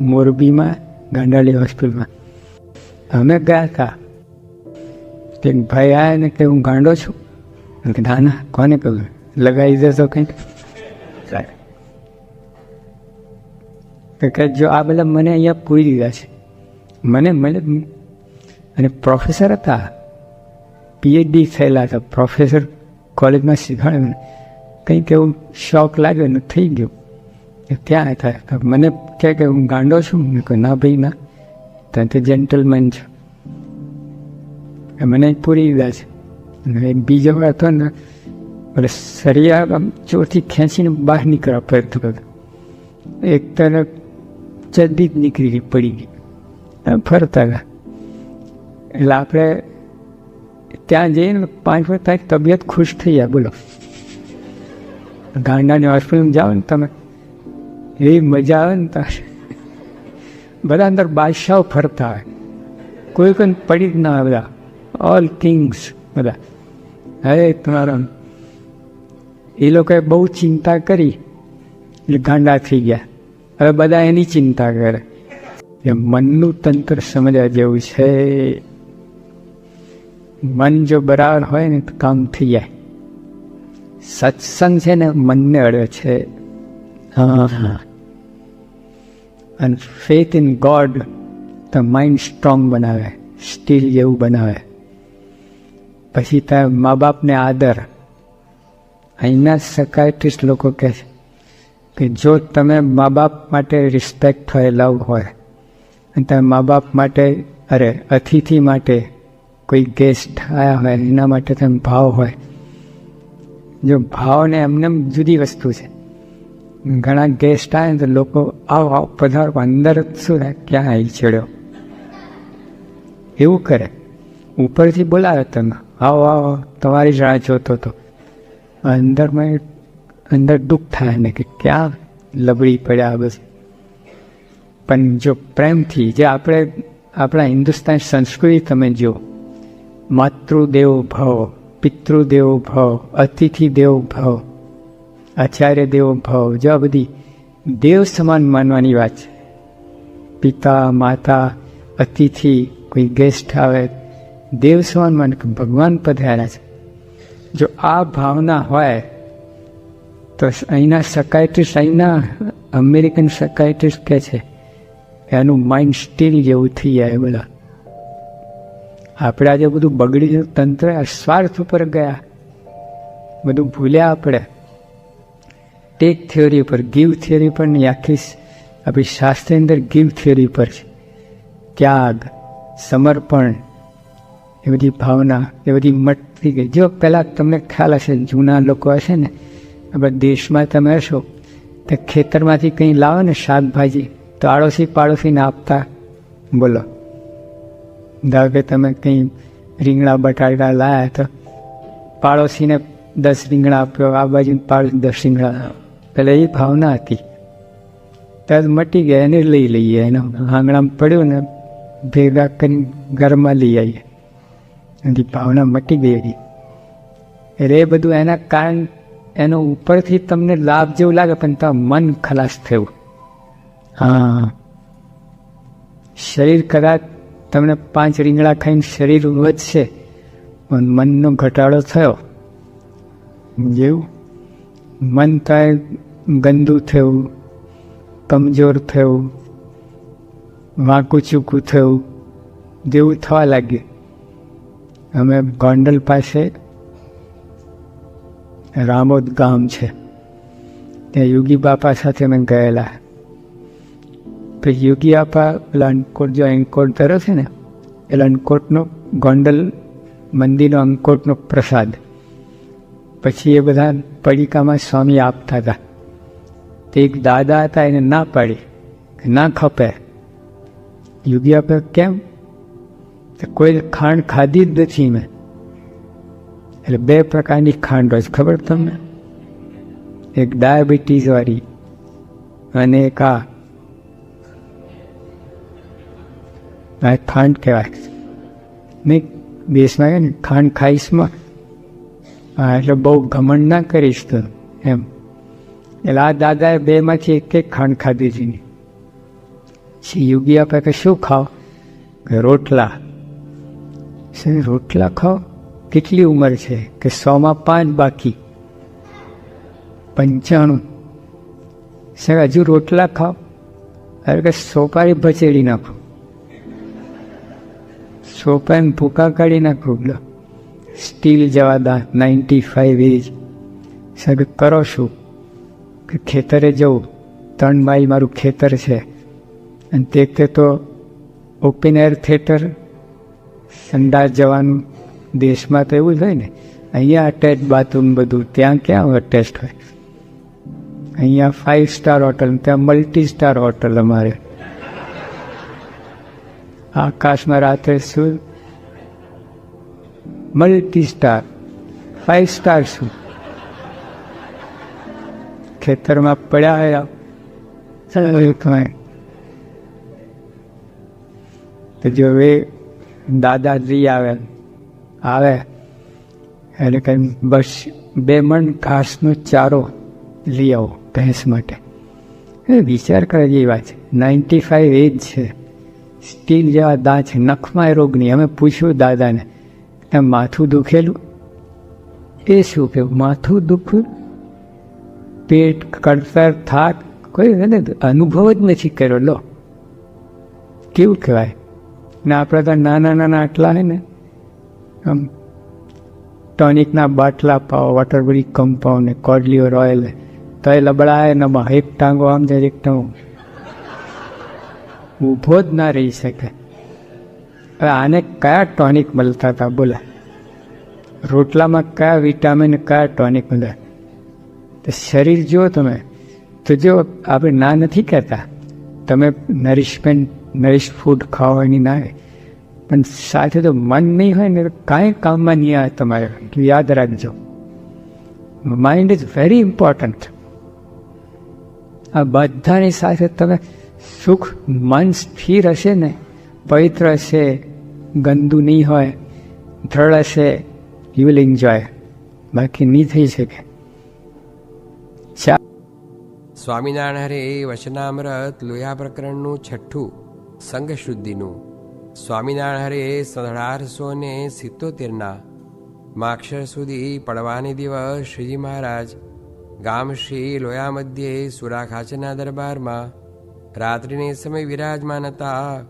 મોરબીમાં, ગાંડાલી હોસ્પિટલમાં. અમે ગયા હતા તે ભાઈ આવ્યા ને કે હું ગાંડો છું? કે ના ના, કોને કહ્યું? લગાવી દેશો કંઈક. કે જો આ બધા મને અહીંયા પૂરી દીધા છે. મને મને અને પ્રોફેસર હતા. પીએચડી થયેલા હતા. પ્રોફેસર કોલેજમાં શીખવાડે મને. કંઈક એવું શોખ લાગ્યો ને થઈ ગયું. કે ત્યાં હતા તો મને કહે કે હું ગાંડો છું. મેં કહ્યું, ના ભાઈ, ના. ત્યાંથી તો જેન્ટલમેન છો. મને પૂરી દીધા છે. અને બીજો હતો ને એટલે સરિયા આમ ચોરથી ખેંચીને બહાર નીકળવા પ્રયત્ન કર્યો એક તરફ ચડ્ડી જ નીકળી ગઈ પડી ગઈ. ફરતા ગયા. એટલે આપણે ત્યાં જઈને પાંચ વર્ષ થાય તબિયત ખુશ થઈ જાય. બોલો. ગાંડાની હોસ્પિટલમાં જાઓ ને તમે. એવી મજા આવે ને તારે. બધા અંદર બાદશાહ ફરતા હોય. કોઈ કોઈ પડી જ ના હોય બધા. ઓલ કિંગ્સ બધા. હવે તમારો એ લોકોએ બહુ ચિંતા કરી. એટલે ગાંડા થઈ ગયા. હવે બધા એની ચિંતા કરે. એ મનનું તંત્ર સમજવા જેવું છે. મન જો બરાબર હોય ને તો કામ થઈ જાય. સત્સંગ છે ને મનને અડે છે. હા હા. અને ફેથ ઇન ગોડ તો માઇન્ડ સ્ટ્રોંગ બનાવે સ્ટીલ જેવું બનાવે. પછી ત્યાં મા બાપને આદર. અહીંના સકાયટ્રિસ્ટ લોકો કહે છે કે જો તમે મા બાપ માટે રિસ્પેક્ટ હોય લવ હોય, અને તમે મા બાપ માટે, અરે, અતિથિ માટે કોઈ ગેસ્ટ આવ્યા હોય, એના માટે તમે ભાવ હોય. જો ભાવને એમને જુદી વસ્તુ છે. ઘણા ગેસ્ટ આવે તો લોકો આવ આવ પધારો, અંદર શું થાય, ક્યાં આવી છેડ્યો એવું કરે. ઉપરથી બોલાવે તમે. આવો આવો, તમારી જ રાહ જોતો હતો. અંદરમાં અંદર દુઃખ થાય ને કે ક્યાં લબડી પડ્યા બસ પણ જો પ્રેમથી, જે આપણે, આપણા હિન્દુસ્તાન સંસ્કૃતિ તમે જુઓ, માતૃદેવ ભવ, પિતૃદેવ ભવ અતિથિ દેવ ભવ આચાર્ય દેવો ભવ, જો બધી દેવ સમાન માનવાની વાત છે. પિતા, માતા, અતિથિ, કોઈ ગેસ્ટ આવે, દેવ સમાન માન કે ભગવાન પધાર્યા છે. જો આ ભાવના હોય, તો અહીંના સકાયટ્રિસ્ટ અહીંના અમેરિકન સકાયટ્રિસ્ટ કહે છે એનું માઇન્ડ સ્ટીલ જેવું થઈ જાય બધા. આપણે આજે બધું બગડી તંત્ર સ્વાર્થ ઉપર ગયા. બધું ભૂલ્યા આપણે. ટેક થિયોરી ઉપર ગીવ થિયોરી પર નહીં, આખી આપણી શાસ્ત્રની અંદર ગીવ થિયોરી પર છે. ત્યાગ, સમર્પણ, એ બધી ભાવના, એ બધી મટતી ગઈ. જો પહેલાં તમને ખ્યાલ હશે, જૂના લોકો હશે ને, આપણા દેશમાં તમે હશો, તો ખેતરમાંથી કંઈ લાવો ને શાકભાજી, તો આડોશી પાડોશીને આપતા, બોલો. ધારો કે તમે કંઈ રીંગણા બટાટા લાયા, તો પાડોશીને દસ રીંગણા આપ્યો, આ બાજુ પાડોશી દસ રીંગણા પહેલાં એ ભાવના હતી ત્યારે મટી ગયા એને લઈ લઈએ, એને આંગણામાં પડ્યું ને ભેગા કરીને ઘરમાં લઈ આવીએ. એની ભાવના મટી ગઈ હતી એટલે એ બધું એના કારણ એનો ઉપરથી તમને લાભ જેવું લાગે, પણ તમારું મન ખલાસ થયું. હા. શરીર કદાચ તમને પાંચ રીંગણા ખાઈને શરીર વધશે, પણ મનનો ઘટાડો થયો. જેવું? મન થાય, ગંદુ થયું, કમજોર થયું, વાંકું ચૂકું થયું, જેવું થવા લાગ્યું. અમે ગોંડલ પાસે રામોદ ગામ છે. ત્યાં યોગી બાપા સાથે અમે ગયેલા. પછી યોગી બાપા પેલા જો અંકોટ ધરો છે ને એટલે અંકોટનો ગોંડલ મંદિરનો અંકોટનો પ્રસાદ. પછી એ બધા પડીકામાં સ્વામી આપતા હતા તે એક દાદા હતા, એને ના પાડી કે ના ખપે. યુગી આપે, કેમ? કોઈ ખાંડ ખાધી જ નથી મેં. એટલે બે પ્રકારની ખાંડ હોય છે. ખબર તમને? એક ડાયાબિટીસ વાળી અને એક આ. ખાંડ કહેવાય. નહીં દેશમાં ને, ખાંડ ખાઈશમાં હા, એટલે બહુ ઘમંડ ના કરીશ તો, એમ. એટલે આ દાદાએ બેમાંથી એક એક ખાંડ ખાધી નહીં પછી યોગી આપે કે શું ખાઓ કે રોટલા. સાહેબ રોટલા ખાઓ કેટલી ઉંમર છે? કે સોમાં પાંચ બાકી? પંચાણું. સાહેબ હજુ રોટલા ખાઓ અરે કે સોપારી ભચેડી નાખો. સોપારી ભૂકા કાઢી નાખો સ્ટીલ જવા દા નાઇન્ટી ફાઈવ એજ સાહેબ, કરો શું? કે ખેતરે જવું. ત્રણ માઇલ મારું ખેતર છે. અને તે તે તો ઓપન એર થિયેટર સંડાસ જવાનું, દેશમાં તો એવું જ હોય ને. અહીંયા અટેચ બાથરૂમ બધું, ત્યાં ક્યાં અટેચ હોય? અહીંયા ફાઇવ સ્ટાર હોટલ ત્યાં મલ્ટી સ્ટાર હોટલ અમારે. આકાશમાં રાત્રે શું મલ્ટી સ્ટાર ફાઇવ સ્ટાર શું ખેતરમાં પડ્યા હોય તો જો એ દાદાજી આવે આવે એટલે કંઈ બસ બે મણ ઘાસનો ચારો લઈ આવો ભેંસ માટે. એ વિચાર કરે જેવી વાત. છે નાઇન્ટી ફાઈવ એજ છે. સ્ટીલ જેવા દાંત છે. નખમાં રોગ નહીં અમે પૂછ્યું દાદાને એમ માથું દુખેલું? એ શું કે માથું દુખવું? પેટ કડતર થાક? કોઈ એને અનુભવ જ નથી કર્યો. લો, કેવું કહેવાય? ને, આપણે તો નાના નાના આટલા હે ને. આમ, ટોનિકના બાટલા પાવો વોટરબરી કમ્પાઉન્ડ ને કોડલીઓ રોયલ. તો એ લબડાય ને એક ટાંગો આમ જાય એક ટાંગો. ઊભો જ ના રહી શકે. હવે આને કયા ટોનિક મળતા હતા? બોલે. રોટલામાં કયા વિટામિન કયા ટોનિક મળે? તો શરીર જુઓ તમે. તો જો આપણે ના નથી કહેતા, તમે નરિશમેન્ટ નરિશ ફૂડ ખાઓ એની ના પણ સાથે તો મન નહીં હોય ને તો કાંઈ કામમાં નહીં આવે તમારે. યાદ રાખજો. માઇન્ડ ઇઝ વેરી ઇમ્પોર્ટન્ટ આ બધાની સાથે તમે સુખ, મન સ્થિર હશે ને, પવિત્ર હશે ગંદુ નહીં હોય દ્રઢ હશે યુ વિલ એન્જોય બાકી નહીં થઈ શકે. સ્વામિનારાયણ હરે વચનામૃત લોયા પ્રકરણનું છઠ્ઠું સંઘશુદ્ધિનું સ્વામિનારાયણ હરે અઢારસો ને સિત્તોતેરના, માક્ષર સુધી પડવાની દિવસ શ્રીજી મહારાજ, ગામ શ્રી લોયા મધ્યે સુરાખાચરના દરબારમાં રાત્રિને સમય વિરાજમાન હતા.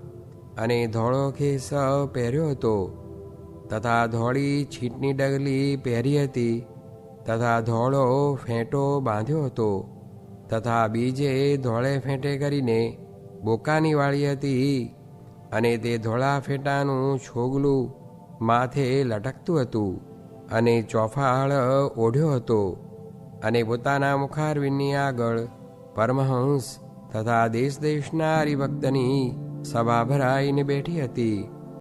અને ધોળો ખેસવ પહેર્યો હતો. તથા ધોળી છીટની ડગલી પહેરી હતી. તથા ધોળો ફેંટો બાંધ્યો હતો. તથા બીજે ધોળે ફેંટે કરીને બોકાની વાળી હતી અને તે ધોળા ફેટાનું છોગલું માથે લટકતું હતું અને ચોફાળ ઓઢ્યો હતો અને પોતાના મુખારવીની આગળ પરમહંસ તથા દેશ દેશના હરિભક્તની સભા ભરાઈને બેઠી હતી.